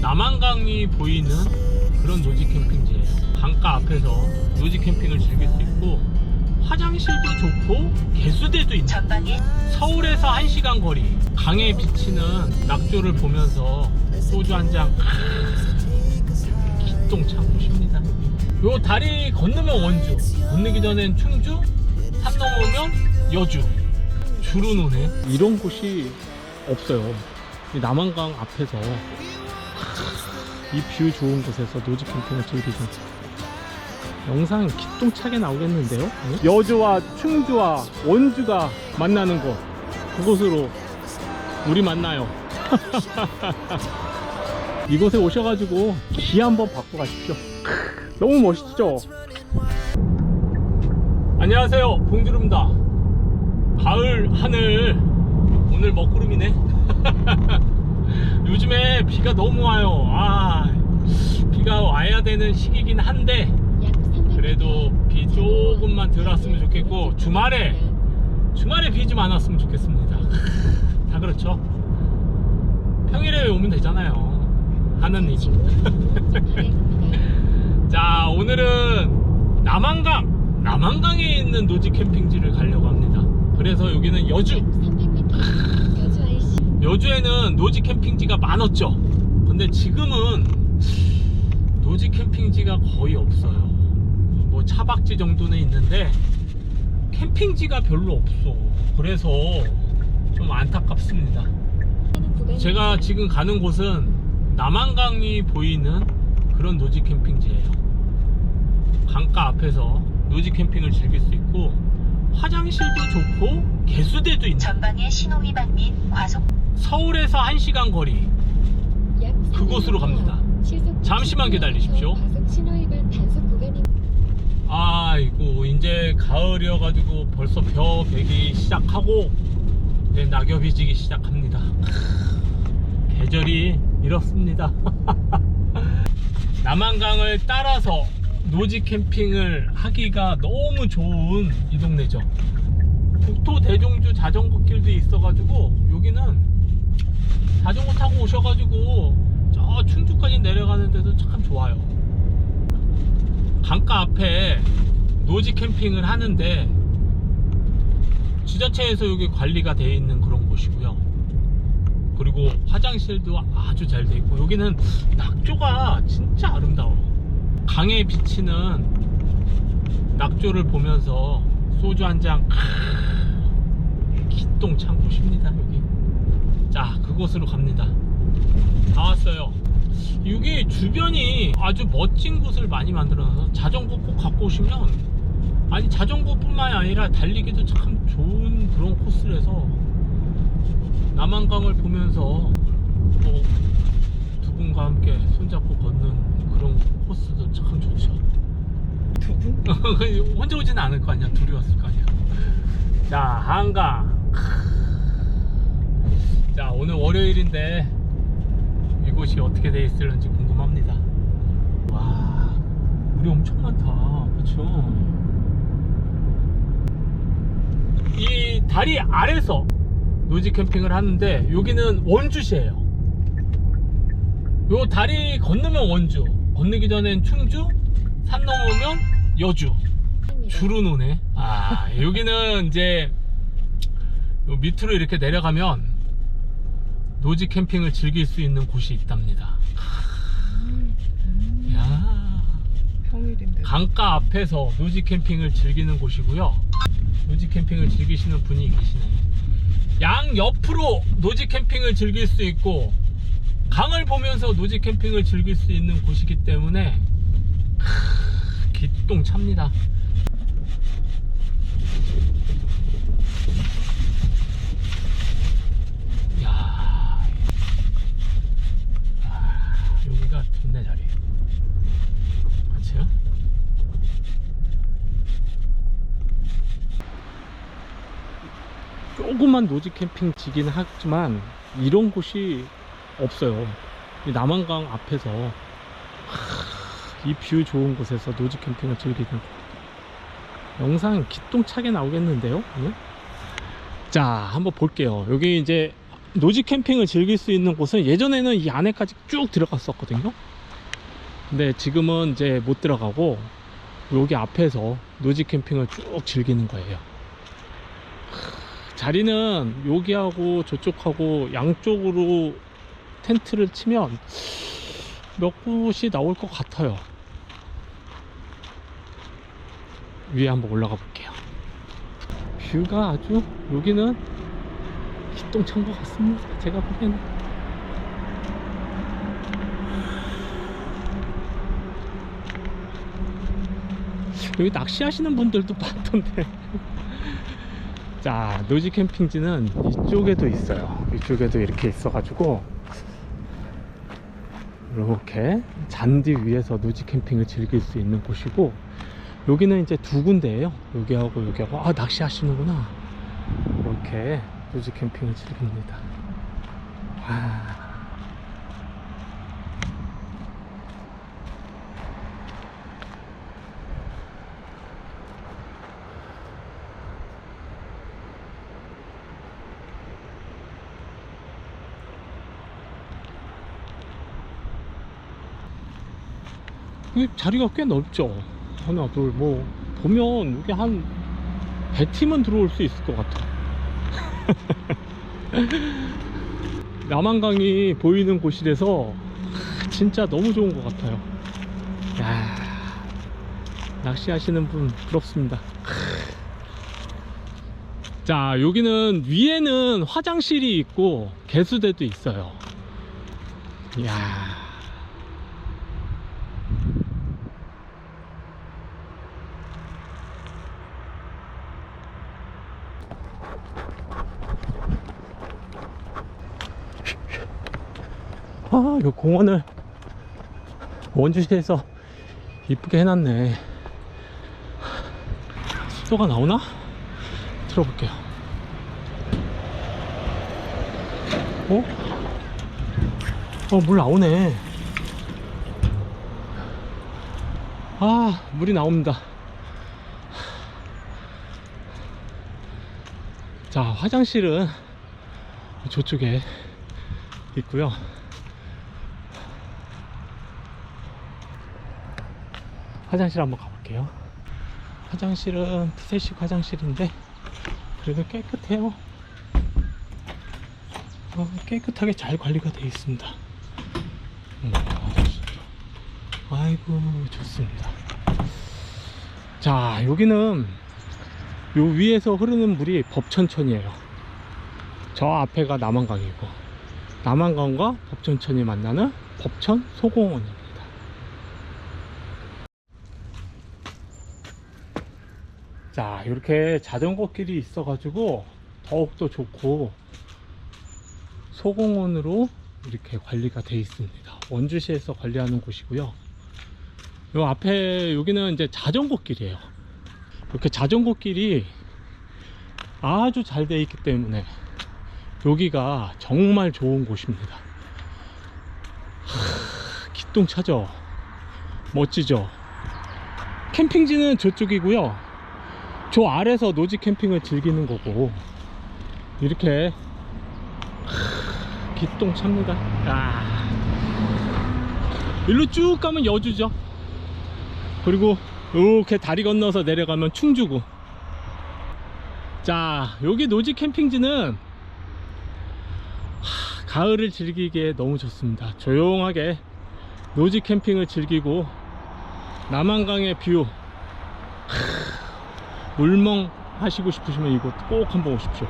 남한강이 보이는 그런 노지 캠핑지예요. 강가 앞에서 노지 캠핑을 즐길 수 있고 화장실도 좋고 개수대도 있는 서울에서 1시간 거리 강에 비치는 낙조를 보면서 소주 한잔 기똥찬 곳입니다. 요 다리 건너면 원주, 건너기 전엔 충주, 산 넘으면 여주. 주로 노네. 이런 곳이 없어요. 이 남한강 앞에서 이 뷰 좋은 곳에서 노지 캠핑을 즐기는 영상 기똥차게 나오겠는데요? 네? 여주와 충주와 원주가 만나는 곳. 그곳으로 우리 만나요. 이곳에 오셔가지고 기 한번 받고 가십시오. 너무 멋있죠? 안녕하세요. 봉주름입니다. 가을 하늘. 오늘 먹구름이네 요즘에 비가 너무 와요. 아 비가 와야 되는 시기긴 한데 그래도 비 조금만 덜 왔으면 좋겠고 주말에 주말에 비 좀 안 왔으면 좋겠습니다. 다 그렇죠? 평일에 오면 되잖아요. 하는 일. 자 오늘은 남한강 남한강에 있는 노지 캠핑지를 가려고 합니다. 그래서 여기는 여주 여주에는 노지 캠핑지가 많았죠. 근데 지금은 노지 캠핑지가 거의 없어요. 뭐 차박지 정도는 있는데 캠핑지가 별로 없어. 그래서 좀 안타깝습니다. 제가 지금 가는 곳은 남한강이 보이는 그런 노지 캠핑지예요. 강가 앞에서 노지 캠핑을 즐길 수 있고 화장실도 좋고 개수대도 있는 전방에 신호 위반 및 과속 서울에서 1시간 거리 그곳으로 갑니다. 잠시만 기다리십시오. 아이고 이제 가을이어가지고 벌써 벼 베기 시작하고 이제 낙엽이 지기 시작합니다 계절이 이렇습니다 남한강을 따라서 노지 캠핑을 하기가 너무 좋은 이 동네죠 북토 대종주 자전거 길도 있어가지고 여기는 자전거 타고 오셔가지고 저 충주까지 내려가는 데도 참 좋아요 강가 앞에 노지 캠핑을 하는데 지자체에서 여기 관리가 되어 있는 그런 곳이고요. 그리고 화장실도 아주 잘 되어 있고 여기는 낙조가 진짜 아름다워. 강에 비치는 낙조를 보면서 소주 한잔 기똥찬 곳입니다 여기. 자 그곳으로 갑니다. 다 왔어요. 여기 주변이 아주 멋진 곳을 많이 만들어놔서 자전거 꼭 갖고 오시면 아니 자전거뿐만이 아니라 달리기도 참 좋은 그런 코스라서 남한강을 보면서 뭐두 분과 함께 손잡고 걷는 그런 코스도 참 좋죠. 두 분? 혼자 오지는 않을 거 아니야. 둘이 왔을 거 아니야. 자, 한강. 자, 오늘 월요일인데 이곳이 어떻게 돼 있을는지 궁금합니다. 와, 물이 엄청 많다. 그쵸? 이 다리 아래서 노지 캠핑을 하는데 여기는 원주시예요. 요 다리 건너면 원주, 건너기 전엔 충주, 산 넘으면 여주. 주로 노네. 아, 여기는 이제 요 밑으로 이렇게 내려가면 노지 캠핑을 즐길 수 있는 곳이 있답니다. 야, 평일인데. 강가 앞에서 노지 캠핑을 즐기는 곳이고요. 노지 캠핑을 즐기시는 분이 계시네. 양 옆으로 노지 캠핑을 즐길 수 있고 강을 보면서 노지 캠핑을 즐길 수 있는 곳이기 때문에 크, 기똥 찹니다. 야, 아, 여기가 좋네 자리. 그렇죠? 조그만 노지 캠핑 지긴 하지만 이런 곳이 없어요. 이 남한강 앞에서 이 뷰 좋은 곳에서 노지 캠핑을 즐기는 곳. 영상 기똥차게 나오겠는데요? 오늘? 자, 한번 볼게요. 여기 이제 노지 캠핑을 즐길 수 있는 곳은 예전에는 이 안에까지 쭉 들어갔었거든요. 근데 지금은 이제 못 들어가고 여기 앞에서 노지 캠핑을 쭉 즐기는 거예요. 크, 자리는 여기하고 저쪽하고 양쪽으로 텐트를 치면 몇 곳이 나올 것 같아요. 위에 한번 올라가 볼게요. 뷰가 아주 여기는 기똥찬 것 같습니다. 제가 보기에는. 여기 낚시하시는 분들도 많던데. 자, 노지 캠핑지는 이쪽에도 있어요. 이쪽에도 이렇게 있어 가지고 이렇게 잔디 위에서 노지 캠핑을 즐길 수 있는 곳이고 여기는 이제 두 군데예요. 여기하고 여기하고 아 낚시 하시는구나. 이렇게 노지 캠핑을 즐깁니다. 와. 이 자리가 꽤 넓죠. 하나, 둘, 뭐 보면 여기 한 100팀은 들어올 수 있을 것 같아. 남한강이 보이는 곳이라서 진짜 너무 좋은 것 같아요. 야 낚시하시는 분 부럽습니다. 자, 여기는 위에는 화장실이 있고 개수대도 있어요. 이야. 아, 이 공원을 원주시에서 이쁘게 해놨네. 수도가 나오나? 들어볼게요. 어? 어, 물 나오네. 아, 물이 나옵니다. 자, 화장실은 저쪽에 있고요. 화장실 한번 가볼게요. 화장실은 푸세식 화장실인데 그래도 깨끗해요. 어, 깨끗하게 잘 관리가 되어 있습니다. 음, 아이고 좋습니다. 자 여기는 요 위에서 흐르는 물이 법천천이에요. 저 앞에가 남한강이고 남한강과 법천천이 만나는 법천 소공원입니다. 자 이렇게 자전거 길이 있어 가지고 더욱더 좋고 소공원으로 이렇게 관리가 되어 있습니다. 원주시에서 관리하는 곳이고요. 요 앞에 여기는 이제 자전거 길이에요. 이렇게 자전거 길이 아주 잘 되어 있기 때문에 여기가 정말 좋은 곳입니다. 하, 기똥차죠? 멋지죠? 캠핑지는 저쪽이고요 저 아래서 노지 캠핑을 즐기는 거고. 이렇게. 하, 기똥 찹니다. 아. 일로 쭉 가면 여주죠. 그리고 이렇게 다리 건너서 내려가면 충주고 자 여기 노지 캠핑지는 하, 가을을 즐기기에 너무 좋습니다. 조용하게 노지 캠핑을 즐기고 남한강의 뷰 물멍 하시고 싶으시면 이곳 꼭 한번 오십시오.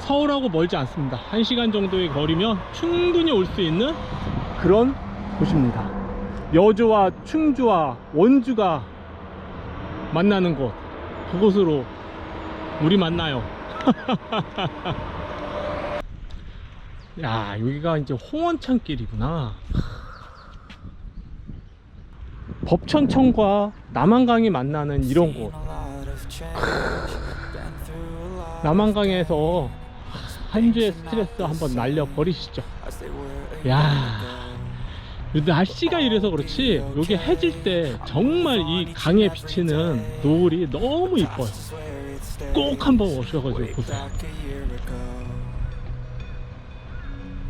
서울하고 멀지 않습니다. 1시간 정도의 거리면 충분히 올 수 있는 그런 곳입니다. 여주와 충주와 원주가 만나는 곳. 그곳으로 우리 만나요. 야, 여기가 이제 홍원창 길이구나. 법천천과 남한강이 만나는 이런 곳. 남한강에서 한 주의 스트레스 한번 날려 버리시죠. 야, 날씨가 이래서 그렇지 여기 해질 때 정말 이 강에 비치는 노을이 너무 이뻐요. 꼭 한번 오셔가지고 보세요.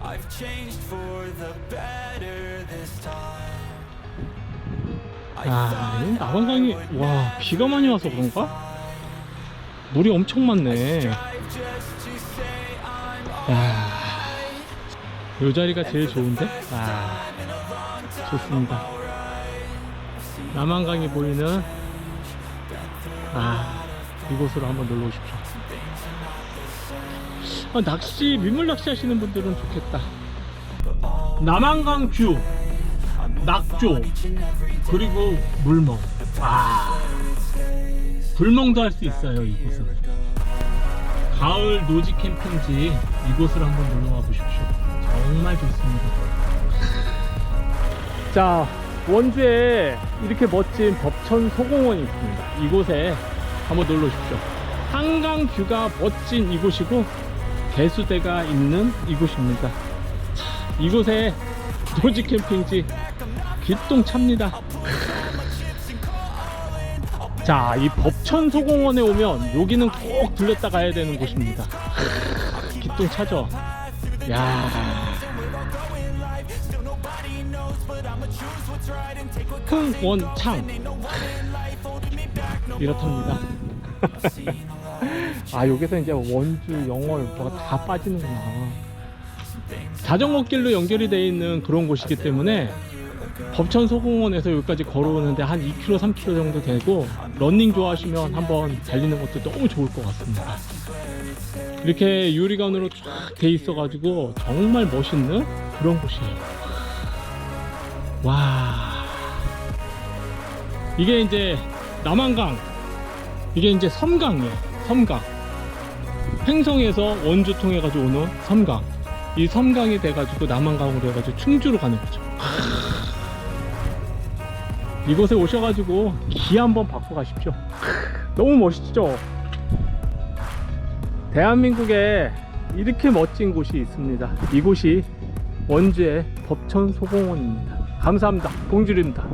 I've changed for the better this time. I 아, 남한강이 와 비가 많이 와서 그런가? 물이 엄청 많네. 야, 이 자리가 제일 좋은데? 아, 좋습니다. 남한강이 보이는 아 이곳으로 한번 놀러 오십시오. 아, 낚시 민물 낚시 하시는 분들은 좋겠다. 남한강 뷰, 낙조, 그리고 물멍. 아, 불멍도 할 수 있어요 이곳은. 가을 노지 캠핑지 이곳을 한번 놀러 와 보십시오. 정말 좋습니다. 자, 원주에 이렇게 멋진 법천 소공원이 있습니다. 이곳에 한번 놀러 오십시오. 한강 뷰가 멋진 이곳이고 개수대가 있는 이곳입니다. 자, 이곳에 노지 캠핑지 기똥 찹니다. 자, 이 법천 소공원에 오면 여기는 꼭 들렸다 가야 되는 곳입니다. 기똥 차죠. 야. 흥원창 이렇답니다. 아 여기서 이제 원주, 영월 뭐가 다 빠지는구나. 자전거 길로 연결이 되어 있는 그런 곳이기 때문에 법천 소공원에서 여기까지 걸어오는데 한 2km, 3km 정도 되고 러닝 좋아하시면 한번 달리는 것도 너무 좋을 것 같습니다. 이렇게 유리관으로 쫙 돼 있어가지고 정말 멋있는 그런 곳이에요. 와, 이게 이제 남한강, 이게 이제 섬강이에요. 섬강. 횡성에서 원주 통해 가지고 오는 섬강. 이 섬강이 돼가지고 남한강으로 해가지고 충주로 가는 거죠. 이곳에 오셔가지고 기 한번 받고 가십시오. 너무 멋있죠? 대한민국에 이렇게 멋진 곳이 있습니다. 이곳이 원주의 법천 소공원입니다. 감사합니다. 봉주리입니다.